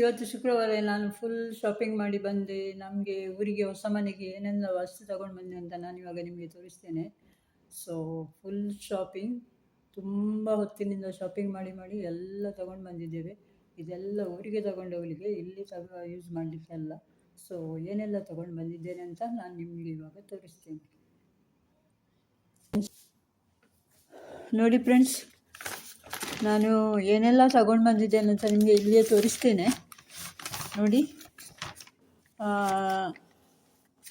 ಇವತ್ತು ಶುಕ್ರವಾರ ನಾನು ಫುಲ್ ಶಾಪಿಂಗ್ ಮಾಡಿ ಬಂದೆ. ನಮಗೆ ಊರಿಗೆ ಹೊಸ ಮನೆಗೆ ಏನೆಲ್ಲ ವಸ್ತು ತಗೊಂಡು ಬಂದೆ ಅಂತ ನಾನು ಇವಾಗ ನಿಮಗೆ ತೋರಿಸ್ತೇನೆ. ಸೊ ಫುಲ್ ಶಾಪಿಂಗ್ ತುಂಬ ಹೊತ್ತಿನಿಂದ ಶಾಪಿಂಗ್ ಮಾಡಿ ಮಾಡಿ ಎಲ್ಲ ತಗೊಂಡು ಬಂದಿದ್ದೇವೆ. ಇದೆಲ್ಲ ಊರಿಗೆ ತಗೊಂಡು ಹೋಗಲಿಕ್ಕೆ ಇಲ್ಲಿ ತಗ ಯೂಸ್ ಮಾಡಲಿಕ್ಕೆ ಅಲ್ಲ. ಸೊ ಏನೆಲ್ಲ ತಗೊಂಡು ಬಂದಿದ್ದೇನೆ ಅಂತ ನಾನು ನಿಮಗೆ ಇವಾಗ ತೋರಿಸ್ತೇನೆ. ನೋಡಿ ಫ್ರೆಂಡ್ಸ್ ನಾನು ಏನೆಲ್ಲ ತಗೊಂಡು ಬಂದಿದ್ದೇನೆ ಅಂತ ನಿಮಗೆ ಇಲ್ಲಿಯೇ ತೋರಿಸ್ತೇನೆ. ನೋಡಿ.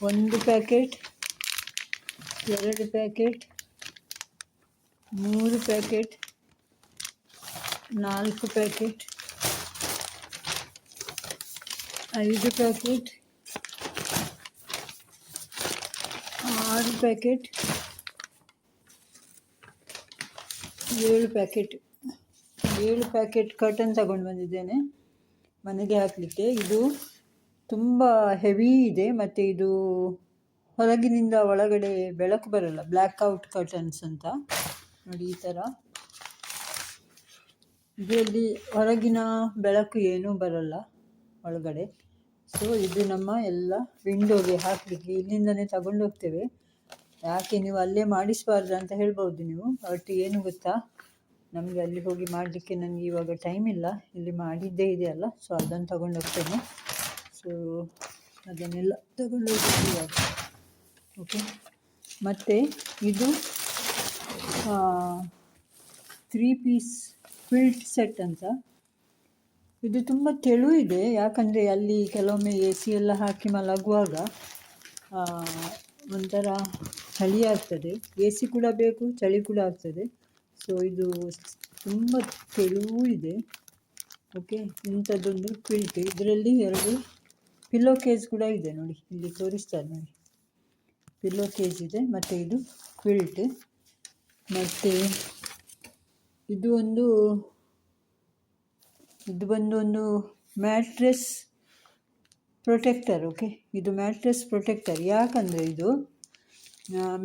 ಒಂದು ಪ್ಯಾಕೆಟ್, ಎರಡು ಪ್ಯಾಕೆಟ್, ಮೂರು ಪ್ಯಾಕೆಟ್, ನಾಲ್ಕು ಪ್ಯಾಕೆಟ್, ಐದು ಪ್ಯಾಕೆಟ್, ಆರು ಪ್ಯಾಕೆಟ್, ಏಳು ಪ್ಯಾಕೆಟ್. ಏಳು ಪ್ಯಾಕೆಟ್ ಕರ್ಟನ್ ತಗೊಂಡು ಬಂದಿದ್ದೇನೆ. ಮನೆಗೆ ಹಾಕಲಿಕ್ಕೆ. ಇದು ತುಂಬ ಹೆವಿ ಇದೆ, ಮತ್ತು ಇದು ಹೊರಗಿನಿಂದ ಒಳಗಡೆ ಬೆಳಕು ಬರಲ್ಲ. ಬ್ಲ್ಯಾಕ್ಔಟ್ ಕರ್ಟನ್ಸ್ ಅಂತ. ನೋಡಿ ಈ ಥರ ಇದರಲ್ಲಿ ಹೊರಗಿನ ಬೆಳಕು ಏನೂ ಬರಲ್ಲ ಒಳಗಡೆ. ಸೊ ಇದು ನಮ್ಮ ಎಲ್ಲ ವಿಂಡೋಗೆ ಹಾಕಲಿಕ್ಕೆ. ಇಲ್ಲಿಂದನೇ ತಗೊಂಡೋಗ್ತೇವೆ ಯಾಕೆ ನೀವು ಅಲ್ಲೇ ಮಾಡಿಸಬಾರ್ದು ಅಂತ ಹೇಳ್ಬೋದು ನೀವು. ಬಟ್ ಏನು ಗೊತ್ತಾ? ನಮಗೆ ಅಲ್ಲಿ ಹೋಗಿ ಮಾಡಲಿಕ್ಕೆ ನನಗೆ ಇವಾಗ ಟೈಮ್ ಇಲ್ಲ. ಇಲ್ಲಿ ಮಾಡಿದ್ದೇ ಇದೆಯಲ್ಲ ಸೊ ಅದನ್ನು ತಗೊಂಡೋಗ್ತೇನೆ. ಸೊ ಅದನ್ನೆಲ್ಲ ತಗೊಂಡು ಹೋಗ್ಬೇಕು ಇವಾಗ. ಓಕೆ ಮತ್ತು ಇದು ತ್ರೀ ಪೀಸ್ ಫಿಲ್ಟ್ ಸೆಟ್ ಅಂತ. ಇದು ತುಂಬ ತೆಳು ಇದೆ ಯಾಕಂದರೆ ಅಲ್ಲಿ ಕೆಲವೊಮ್ಮೆ ಎ ಸಿ ಎಲ್ಲ ಹಾಕಿ ಮಲಗುವಾಗ ಒಂಥರ ಚಳಿ ಆಗ್ತದೆ. ಎ ಸಿ ಕೂಡ ಬೇಕು, ಚಳಿ ಕೂಡ ಆಗ್ತದೆ. ಸೊ ಇದು ತುಂಬ ತೆಳುವು ಇದೆ. ಓಕೆ ಇಂಥದ್ದೊಂದು ಕ್ವಿಲ್ಟ್ ಇದರಲ್ಲಿ ಎರಡು ಪಿಲ್ಲೋ ಕೇಸ್ ಕೂಡ ಇದೆ ನೋಡಿ. ಇಲ್ಲಿ ತೋರಿಸ್ತಾರೆ ನೋಡಿ. ಪಿಲ್ಲೋ ಕೇಸ್ ಇದೆ, ಮತ್ತು ಇದು ಕ್ವಿಲ್ಟ್ ಮತ್ತು ಇದು ಒಂದು, ಇದು ಬಂದು ಒಂದು ಮ್ಯಾಟ್ರೆಸ್ ಪ್ರೊಟೆಕ್ಟರ್ ಓಕೆ ಇದು ಮ್ಯಾಟ್ರೆಸ್ ಪ್ರೊಟೆಕ್ಟರ್ ಯಾಕಂದರೆ ಇದು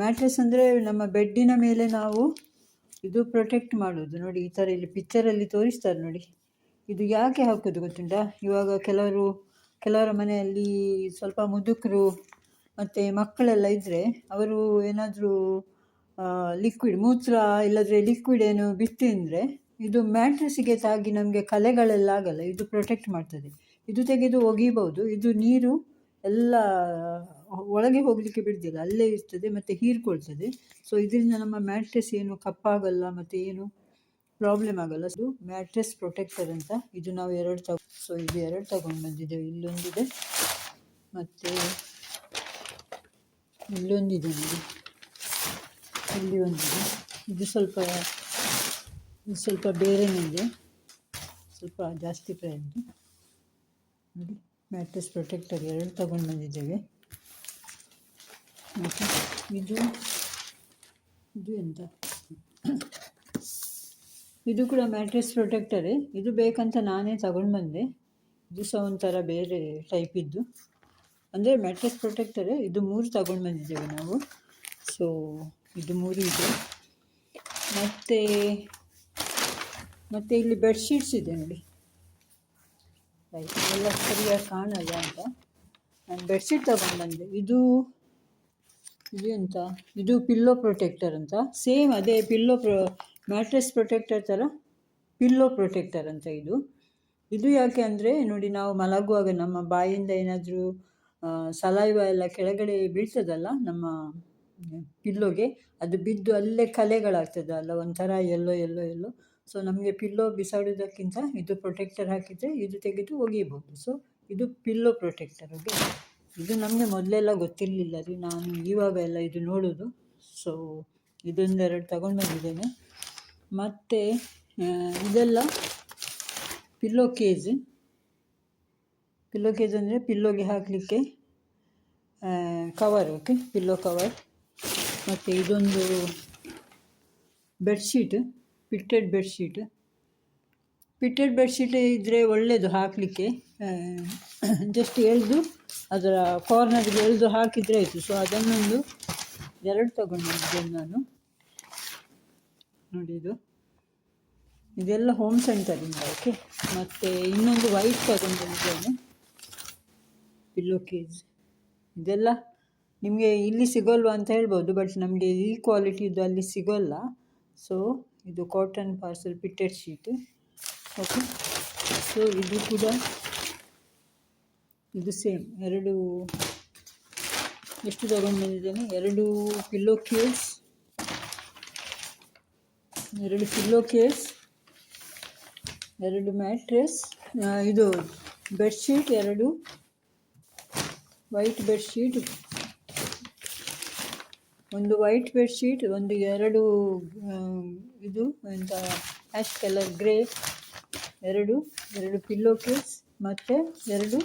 ಮ್ಯಾಟ್ರೆಸ್ ಅಂದರೆ ನಮ್ಮ ಬೆಡ್ಡಿನ ಮೇಲೆ ನಾವು ಇದು ಪ್ರೊಟೆಕ್ಟ್ ಮಾಡೋದು ನೋಡಿ, ಈ ಥರ ಇಲ್ಲಿ ಪಿಕ್ಚರಲ್ಲಿ ತೋರಿಸ್ತಾರೆ ನೋಡಿ. ಇದು ಯಾಕೆ ಹಾಕೋದು ಗೊತ್ತುಂಟಾ? ಇವಾಗ ಕೆಲವರು, ಕೆಲವರ ಮನೆಯಲ್ಲಿ ಸ್ವಲ್ಪ ಮುದುಕರು ಮತ್ತು ಮಕ್ಕಳೆಲ್ಲ ಇದ್ದರೆ ಅವರು ಏನಾದರೂ ಲಿಕ್ವಿಡ್ ಮೂತ್ರ ಇಲ್ಲದ್ರೆ ಲಿಕ್ವಿಡ್ ಏನು ಬಿತ್ತು ಅಂದರೆ ಇದು ಮ್ಯಾಟ್ರೆಸ್ಸಿಗೆ ತಾಗಿ ನಮಗೆ ಕಲೆಗಳೆಲ್ಲ ಆಗಲ್ಲ. ಇದು ಪ್ರೊಟೆಕ್ಟ್ ಮಾಡ್ತದೆ. ಇದು ತೆಗೆದು ಒಗಿಬೋದು ಇದು ನೀರು ಎಲ್ಲ ಒಳಗೆ ಹೋಗಲಿಕ್ಕೆ ಬಿಡ್ತಿಲ್ಲ ಅಲ್ಲೇ ಇರ್ತದೆ ಮತ್ತು ಹೀರ್ಕೊಳ್ತದೆ. ಸೊ ಇದರಿಂದ ನಮ್ಮ ಮ್ಯಾಟ್ರೆಸ್ ಏನು ಕಪ್ಪಾಗಲ್ಲ ಮತ್ತು ಏನು ಪ್ರಾಬ್ಲಮ್ ಆಗಲ್ಲ. ಇದು ಮ್ಯಾಟ್ರೆಸ್ ಪ್ರೊಟೆಕ್ಟರ್ ಅಂತ ಇದು ನಾವು ಎರಡು ತಗೊ ಸೊ ಇದು ಎರಡು ತಗೊಂಡು ಬಂದಿದ್ದೇವೆ. ಇಲ್ಲೊಂದಿದೆ ಮತ್ತು ಇಲ್ಲೊಂದಿದೆ ನೋಡಿ. ಇಲ್ಲಿ ಒಂದಿದೆ. ಇದು ಸ್ವಲ್ಪ ಇದು ಸ್ವಲ್ಪ ಬೇರೆನೇ ಇದೆ. ಸ್ವಲ್ಪ ಜಾಸ್ತಿ ಪ್ರೈಸ್ ನೋಡಿ, ಮ್ಯಾಟ್ರೆಸ್ ಪ್ರೊಟೆಕ್ಟರ್ ಎರಡು ತಗೊಂಡು ಬಂದಿದ್ದೇವೆ. ಇದು ಇದು ಎಂತ? ಇದು ಕೂಡ ಮ್ಯಾಟ್ರೆಸ್ ಪ್ರೊಟೆಕ್ಟರೇ ಇದು ಬೇಕಂತ ನಾನೇ ತಗೊಂಡು ಬಂದೆ. ಇದು ಸಹ ಒಂಥರ ಬೇರೆ ಟೈಪ್ ಇದ್ದು. ಅಂದರೆ ಮ್ಯಾಟ್ರೆಸ್ ಪ್ರೊಟೆಕ್ಟರೇ ಇದು ಮೂರು ತಗೊಂಡು ಬಂದಿದ್ದೇವೆ ನಾವು. ಸೊ ಇದು ಮೂರು ಇದೆ. ಮತ್ತು ಮತ್ತು ಇಲ್ಲಿ ಬೆಡ್ಶೀಟ್ಸ್ ಇದೆ ನೋಡಿ. ಎಲ್ಲ ಸರಿಯಾಗಿ ಕಾಣಲ್ಲ ಅಂತ. ನಾನು ಬೆಡ್ಶೀಟ್ ತಗೊಂಡು ಬಂದೆ. ಇದು ಇದು ಎಂತ? ಇದು ಪಿಲ್ಲೋ ಪ್ರೊಟೆಕ್ಟರ್ ಅಂತ? ಸೇಮ್ ಅದೇ ಪಿಲ್ಲೋ ಪ್ರೊ ಮ್ಯಾಟ್ರೆಸ್ ಪ್ರೊಟೆಕ್ಟರ್ ಥರ ಪಿಲ್ಲೋ ಪ್ರೊಟೆಕ್ಟರ್ ಅಂತ ಇದು. ಇದು ಯಾಕೆ ಅಂದರೆ, ನೋಡಿ ನಾವು ಮಲಗುವಾಗ ನಮ್ಮ ಬಾಯಿಂದ ಏನಾದರೂ ಸಲೈವ ಎಲ್ಲ ಕೆಳಗಡೆ ಬೀಳ್ತದಲ್ಲ ನಮ್ಮ ಪಿಲ್ಲೋಗೆ ಅದು ಬಿದ್ದು ಅಲ್ಲೇ ಕಲೆಗಳಾಗ್ತದಲ್ಲ ಒಂಥರ ಎಲ್ಲೋ ಎಲ್ಲೋ ಎಲ್ಲೋ ಸೊ ನಮಗೆ ಪಿಲ್ಲೋ ಬಿಸಾಡೋದಕ್ಕಿಂತ ಇದು ಪ್ರೊಟೆಕ್ಟರ್ ಹಾಕಿದರೆ ಇದು ತೆಗೆದು ಒಗಿಬೋದು ಸೊ ಇದು ಪಿಲ್ಲೋ ಪ್ರೊಟೆಕ್ಟರ್ ಓಕೆ ಇದು ನಮಗೆ ಮೊದಲೆಲ್ಲ ಗೊತ್ತಿರಲಿಲ್ಲ ರೀ. ನಾನು ಇವಾಗ ಎಲ್ಲ ಇದು ನೋಡೋದು. ಸೊ ಇದೊಂದೆರಡು ತಗೊಂಡು ಬಂದಿದ್ದೇನೆ ಮತ್ತು ಇದೆಲ್ಲ ಪಿಲ್ಲೋ ಕೇಜ್ ಪಿಲ್ಲೋ ಕೇಜ್ ಅಂದರೆ ಪಿಲ್ಲೋಗೆ ಹಾಕಲಿಕ್ಕೆ ಕವರ್ ಓಕೆ ಪಿಲ್ಲೋ ಕವರ್ ಮತ್ತು ಇದೊಂದು bedsheet fitted bedsheet fitted bedsheet ಇದ್ದರೆ ಒಳ್ಳೆಯದು ಹಾಕಲಿಕ್ಕೆ. ಜಸ್ಟ್ ಎಳೆದು ಅದರ ಕಾರ್ನರ್ಗೆ ಎಳೆದು ಹಾಕಿದರೆ ಆಯಿತು. ಸೊ ಅದನ್ನೊಂದು ಎರಡು ತಗೊಂಡು ಬಂದಿದ್ದೇನೆ ನಾನು. ನೋಡಿ ಇದು. ಇದೆಲ್ಲ ಹೋಮ್ ಸೆಂಟರಿಂದ ಓಕೆ ಮತ್ತು ಇನ್ನೊಂದು ವೈಟ್ ತಗೊಂಡು ಬಂದಿದ್ದೇನೆ ಪಿಲ್ಲೋ ಕೇಸ್ ಇದೆಲ್ಲ ನಿಮಗೆ ಇಲ್ಲಿ ಸಿಗೋಲ್ವ ಅಂತ ಹೇಳ್ಬೋದು ಬಟ್ ನಮಗೆ ಈ ಕ್ವಾಲಿಟಿದು ಅಲ್ಲಿ ಸಿಗೋಲ್ಲ. ಸೊ ಇದು cotton percale fitted sheet okay. So ಇದು ಕೂಡ ಇದು ಸೇಮ್ ಎರಡು ಎಷ್ಟು ತಗೊಂಡು ಬಂದಿದ್ದೇನೆ? ಎರಡು ಪಿಲ್ಲೋ ಕೇಸ್ ಎರಡು ಪಿಲ್ಲೋ ಕೇಸ್ ಎರಡು ಮ್ಯಾಟ್ರೆಸ್ ಇದು ಬೆಡ್ಶೀಟ್ ಎರಡು ವೈಟ್ ಬೆಡ್ಶೀಟ್ ಒಂದು ವೈಟ್ ಬೆಡ್ಶೀಟ್ ಒಂದು ಎರಡು ಇದು, ಎಂತ ಆ್ಯಶ್ ಕಲರ್ ಗ್ರೇ ಎರಡು ಎರಡು ಪಿಲ್ಲೋ ಕೇಸ್ ಮತ್ತು ಎರಡು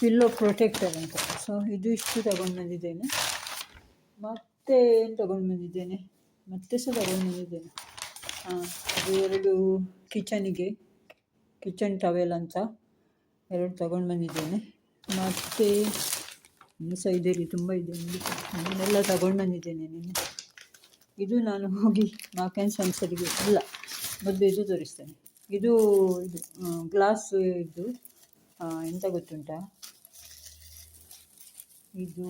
ಪಿಲ್ಲೋ ಪ್ರೊಟೆಕ್ಟರ್ ಅಂತ ಸೊ ಇದು ಇಷ್ಟು ತಗೊಂಡು ಬಂದಿದ್ದೇನೆ. ಮತ್ತೆ ಏನು ತಗೊಂಡು ಬಂದಿದ್ದೇನೆ? ಮತ್ತೆ ಸಹ ತಗೊಂಡು ಬಂದಿದ್ದೇನೆ. ಹಾಂ, ಅದು ಎರಡು ಕಿಚನಿಗೆ ಕಿಚನ್ ಟವೆಲ್ ಅಂತ ಎರಡು ತಗೊಂಡು ಬಂದಿದ್ದೇನೆ. ಮತ್ತು ಇನ್ನೂ ಸಹ ಇದೆ ರೀ ತುಂಬ ಇದೆ. ಇದನ್ನೆಲ್ಲ ನಾನೆಲ್ಲ ತಗೊಂಡು ಬಂದಿದ್ದೇನೆ ನಿನ್ನೆ ಇದು ನಾನು ಹೋಗಿ ನಾಲ್ಕೈದು ಸಂಸರಿಗೆ ಇಲ್ಲ ಮೊದಲು ಇದು ತೋರಿಸ್ತೇನೆ. ಇದು ಗ್ಲಾಸ್ ಇದು ಎಂತ ಗೊತ್ತುಂಟಾ? ಇದು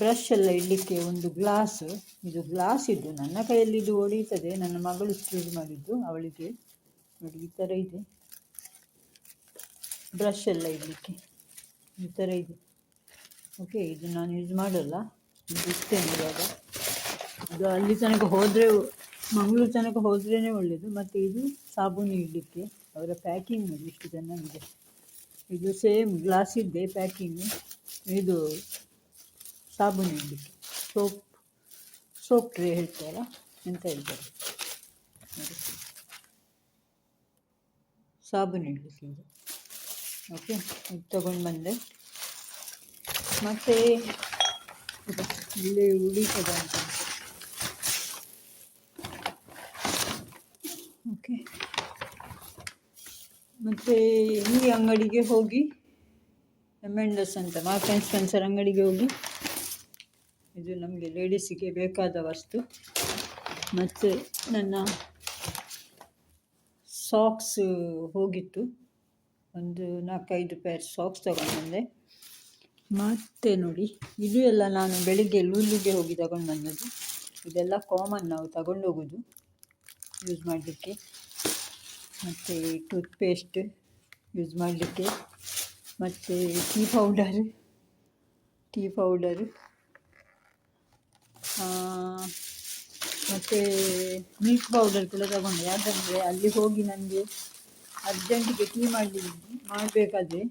ಬ್ರಷ್ ಎಲ್ಲ ಇಡಲಿಕ್ಕೆ ಒಂದು ಗ್ಲಾಸ್ ಇದು ಗ್ಲಾಸ್ ಇದು ನನ್ನ ಕೈಯಲ್ಲಿ ಇದು ಹೊಡೀತದೆ ನನ್ನ ಮಗಳು ಯೂಸ್ ಮಾಡಿದ್ದು ಅವಳಿಗೆ. ನೋಡಿ, ಈ ಥರ ಇದೆ. ಬ್ರಷ್ ಎಲ್ಲ ಇಡಲಿಕ್ಕೆ, ಈ ಥರ ಇದೆ. ಓಕೆ ಇದು ನಾನು ಯೂಸ್ ಮಾಡಲ್ಲ ಇದು ಇಷ್ಟೇ ಇವಾಗ. ಇದು ಅಲ್ಲಿ ತನಕ ಹೋದರೆ ಮಂಗಳೂರು ತನಕ ಹೋದ್ರೇ ಒಳ್ಳೆಯದು ಮತ್ತು ಇದು ಸಾಬೂನು ಇಡಲಿಕ್ಕೆ, ಅವರ ಪ್ಯಾಕಿಂಗ್ ನೋಡಿ ಇಷ್ಟು ಚೆನ್ನಾಗಿದೆ ಇದು. ಸೇಮ್ ಗ್ಲಾಸ್ ಇದ್ದೆ ಪ್ಯಾಕಿಂಗು ಇದು ಸಾಬೂನು ಇಡಲಿಕ್ಕೆ. ಸೋಪ್ ಸೋಪ್ ಟ್ರೇ ಹೇಳ್ತಾರಲ್ಲ ಎಂತ ಹೇಳ್ತಾರೆ. ಸಾಬೂನು ಇಡಲಿಕ್ಕೆ ಇದು. ಓಕೆ ಇದು ತಗೊಂಡು ಬಂದೆ. ಮತ್ತು ಇಲ್ಲಿ ಅಂತ ಓಕೆ. ಮತ್ತು ಈ ಅಂಗಡಿಗೆ ಹೋಗಿ ಎಮೆಂಡಸ್ ಅಂತ ಮಾರ್ಕ್ ಆ್ಯಂಡ್ ಸ್ಪೆನ್ಸರ್ ಅಂಗಡಿಗೆ ಹೋಗಿ. ಇದು ನಮಗೆ ಲೇಡೀಸಿಗೆ ಬೇಕಾದ ವಸ್ತು. ಮತ್ತು ನನ್ನ ಸಾಕ್ಸ್ ಹೋಗಿತ್ತು. ಒಂದು ನಾಲ್ಕೈದು ಪೇರ್ ಸಾಕ್ಸ್ ತಗೊಂಡು ಬಂದೆ ಮತ್ತೆ ನೋಡಿ, ಇದು ಎಲ್ಲ ನಾನು ಬೆಳಿಗ್ಗೆ ಲೂಲಿಗೆ ಹೋಗಿ ತಗೊಂಡು ಬಂದದ್ದು ಇದೆಲ್ಲ ಕಾಮನ್ ನಾವು ತಗೊಂಡು ಹೋಗೋದು ಯೂಸ್ ಮಾಡಲಿಕ್ಕೆ. ಮತ್ತು ಟೂತ್ಪೇಸ್ಟ್ ಯೂಸ್ ಮಾಡಲಿಕ್ಕೆ. ಮತ್ತು ಟೀ ಪೌಡರ್ ಟೀ ಪೌಡರ್ ಮತ್ತು ಮಿಲ್ಕ್ ಪೌಡರ್ ಕೂಡ ತಗೊಂಡೆ. ಯಾಕಂದರೆ ಅಲ್ಲಿ ಹೋಗಿ ನನಗೆ ಅರ್ಜೆಂಟಿಗೆ ಟೀ ಮಾಡಲಿ, ಮಾಡಬೇಕಾದ್ರೆ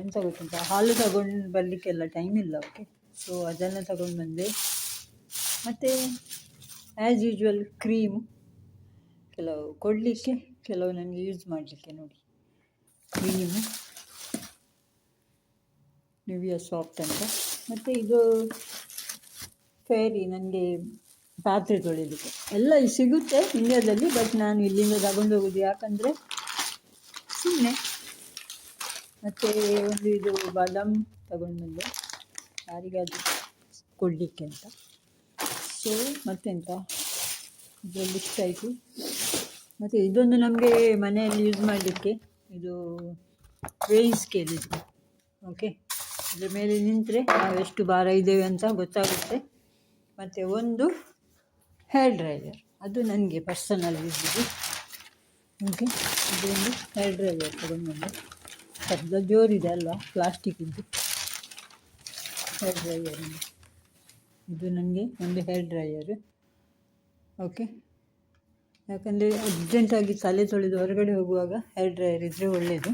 ಎಂತ ಗೊತ್ತುಂಟ? ಹಾಲು ತಗೊಂಡು ಬರಲಿಕ್ಕೆಲ್ಲ ಟೈಮ್ ಇಲ್ಲ ಓಕೆ ಸೊ ಅದನ್ನು ತಗೊಂಡು ಬಂದೆ. ಮತ್ತು ಆ್ಯಸ್ ಯೂಶ್ವಲ್ ಕ್ರೀಮ್ ಕೆಲವು ಕೊಡಲಿಕ್ಕೆ, ಕೆಲವು ನನಗೆ ಯೂಸ್ ಮಾಡಲಿಕ್ಕೆ ನೋಡಿ. ಕ್ರೀಮ್ ನಿವಿಯ ಸಾಫ್ಟ್ ಅಂತ ಮತ್ತು ಇದು ಫೇರಿ ನನಗೆ ಪಾತ್ರೆ ತೊಳಿಲಿಕ್ಕೆ ಎಲ್ಲ ಸಿಗುತ್ತೆ ಇಂಡಿಯಾದಲ್ಲಿ ಬಟ್ ನಾನು ಇಲ್ಲಿಂದ ತಗೊಂಡು ಹೋಗೋದು ಯಾಕಂದರೆ ಸುಮ್ಮನೆ ಮತ್ತು ಒಂದು ಇದು ಬಾದಾಮ್ ತಗೊಂಡು ಬಂದೆ ಯಾರಿಗಾದರೂ ಕೊಡಲಿಕ್ಕೆ ಅಂತ. ಸೊ ಮತ್ತೆಂತ ಇದರಲ್ಲಿ ಇಷ್ಟ ಆಯಿತು. ಮತ್ತು ಇದೊಂದು ನಮಗೆ ಮನೆಯಲ್ಲಿ ಯೂಸ್ ಮಾಡಲಿಕ್ಕೆ ಇದು ವೇಯಿಂಗ್ ಸ್ಕೇಲ್ ಇದು ಓಕೆ ಇದರ ಮೇಲೆ ನಿಂತರೆ ನಾವು ಎಷ್ಟು ಭಾರ ಇದ್ದೇವೆ ಅಂತ ಗೊತ್ತಾಗುತ್ತೆ. ಮತ್ತು ಒಂದು ಹೇರ್ ಡ್ರೈಯರ್ ಅದು ನನಗೆ ಪರ್ಸನಲ್ ಯೂಸಿಗೆ ಓಕೆ ಇದೊಂದು ಹೇರ್ ಡ್ರೈಯರ್ ತಗೊಂಡು ಬಂದೆ ಶಬ್ದ ಜೋರಿದೆ ಅಲ್ವಾ? ಪ್ಲಾಸ್ಟಿಕ್ಕಿದ್ದು ಹೇರ್ ಡ್ರೈಯರ್ ಇದು ನನಗೆ ಒಂದು ಹೇರ್ ಡ್ರೈಯರ್ ಓಕೆ ಯಾಕಂದರೆ ಅರ್ಜೆಂಟಾಗಿ ತಲೆ ತೊಳೆದು ಹೊರಗಡೆ ಹೋಗುವಾಗ ಹೇರ್ ಡ್ರೈಯರ್ ಇದ್ದರೆ ಒಳ್ಳೆಯದು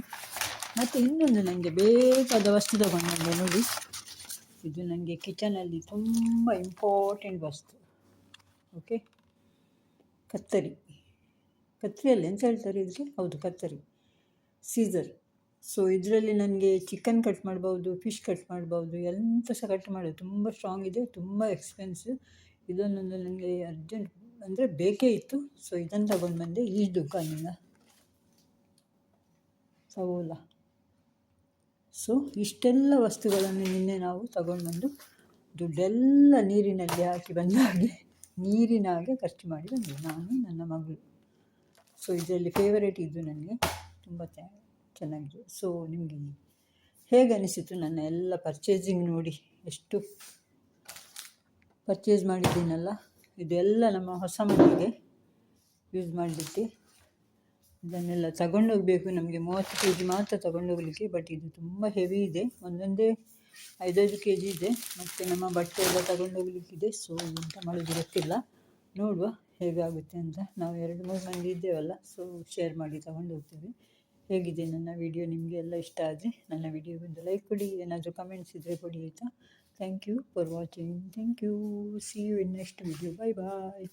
ಮತ್ತು ಇನ್ನೊಂದು ನನಗೆ ಬೇಕಾದ ವಸ್ತು ತಗೊಂಡು ನೋಡಿ. ಇದು ನನಗೆ ಕಿಚನಲ್ಲಿ ತುಂಬ ಇಂಪಾರ್ಟೆಂಟ್ ವಸ್ತು. ಓಕೆ ಕತ್ತರಿ. ಕತ್ತರಿಯಲ್ಲಿ ಎಂತ ಹೇಳ್ತಾರೆ ಇದಕ್ಕೆ ಹೌದು, ಕತ್ತರಿ. ಸೀಸರ್ ಸೊ ಇದರಲ್ಲಿ ನನಗೆ ಚಿಕನ್ ಕಟ್ ಮಾಡ್ಬೋದು ಫಿಶ್ ಕಟ್ ಮಾಡ್ಬೋದು, ಎಂತ ಸಹ ಕಟ್ ಮಾಡೋದು. ತುಂಬ ಸ್ಟ್ರಾಂಗ್ ಇದೆ, ತುಂಬ ಎಕ್ಸ್ಪೆನ್ಸಿವ್ ಇದನ್ನೊಂದು ನನಗೆ ಅರ್ಜೆಂಟ್ ಅಂದರೆ ಬೇಕೇ ಇತ್ತು. ಸೊ ಇದನ್ನು ತಗೊಂಡು ಬಂದೆ ಈ ದುಕಾನಿಂದ. ಸವೋಲ. ಸೊ ಇಷ್ಟೆಲ್ಲ ವಸ್ತುಗಳನ್ನು ನಿನ್ನೆ ನಾವು ತಗೊಂಡು ಬಂದು ದುಡ್ಡೆಲ್ಲ ನೀರಿನಲ್ಲಿ ಹಾಕಿ ಬಂದ ಹಾಗೆ, ನೀರಿನ ಹಾಗೆ ಖರ್ಚು ಮಾಡಿ ಬಂದೆ ನಾನು, ನನ್ನ ಮಗಳು. ಸೊ ಇದರಲ್ಲಿ ಫೇವರೇಟ್ ಇದು ನನಗೆ. ತುಂಬ ಚೆನ್ನಾಗಿದೆ ಸೊ ನಿಮಗೆ ಹೇಗೆ ಅನಿಸಿತು ನನ್ನ ಎಲ್ಲ ಪರ್ಚೇಸಿಂಗ್ ನೋಡಿ? ಎಷ್ಟು ಪರ್ಚೇಸ್ ಮಾಡಿದ್ದೀನಲ್ಲ? ಇದೆಲ್ಲ ನಮ್ಮ ಹೊಸ ಮನೆಗೆ ಯೂಸ್ ಮಾಡಲಿಕ್ಕೆ. ಇದನ್ನೆಲ್ಲ ತಗೊಂಡೋಗಬೇಕು. ನಮಗೆ ಮೂವತ್ತು ಕೆ ಜಿ ಮಾತ್ರ ತಗೊಂಡೋಗಲಿಕ್ಕೆ ಬಟ್ ಇದು ತುಂಬ ಹೆವಿ ಇದೆ. ಒಂದೊಂದೇ ಐದೈದು ಕೆ ಜಿ ಇದೆ. ಮತ್ತು ನಮ್ಮ ಬಟ್ಟೆ ಎಲ್ಲ ತಗೊಂಡೋಗ್ಲಿಕ್ಕಿದೆ ಸೊ ಎಂತ ಮಾಡೋದು ಗೊತ್ತಿಲ್ಲ. ನೋಡುವ ಹೇಗಾಗುತ್ತೆ ಅಂತ. ನಾವು ಎರಡು, ಮೂರು ಮಂದಿ ಇದ್ದೇವಲ್ಲ. ಸೊ ಶೇರ್ ಮಾಡಿ ತಗೊಂಡು ಹೋಗ್ತೇವೆ ಹೇಗಿದೆ ನನ್ನ ವಿಡಿಯೋ ನಿಮಗೆ ಎಲ್ಲ ಇಷ್ಟ ಆದರೆ ನನ್ನ ವಿಡಿಯೋಗೊಂದು ಲೈಕ್ ಕೊಡಿ, ಏನಾದರೂ ಕಮೆಂಟ್ಸ್ ಇದ್ದರೆ ಕೊಡಿ ಆಯಿತಾ? Thank you for watching thank you see you in next video bye bye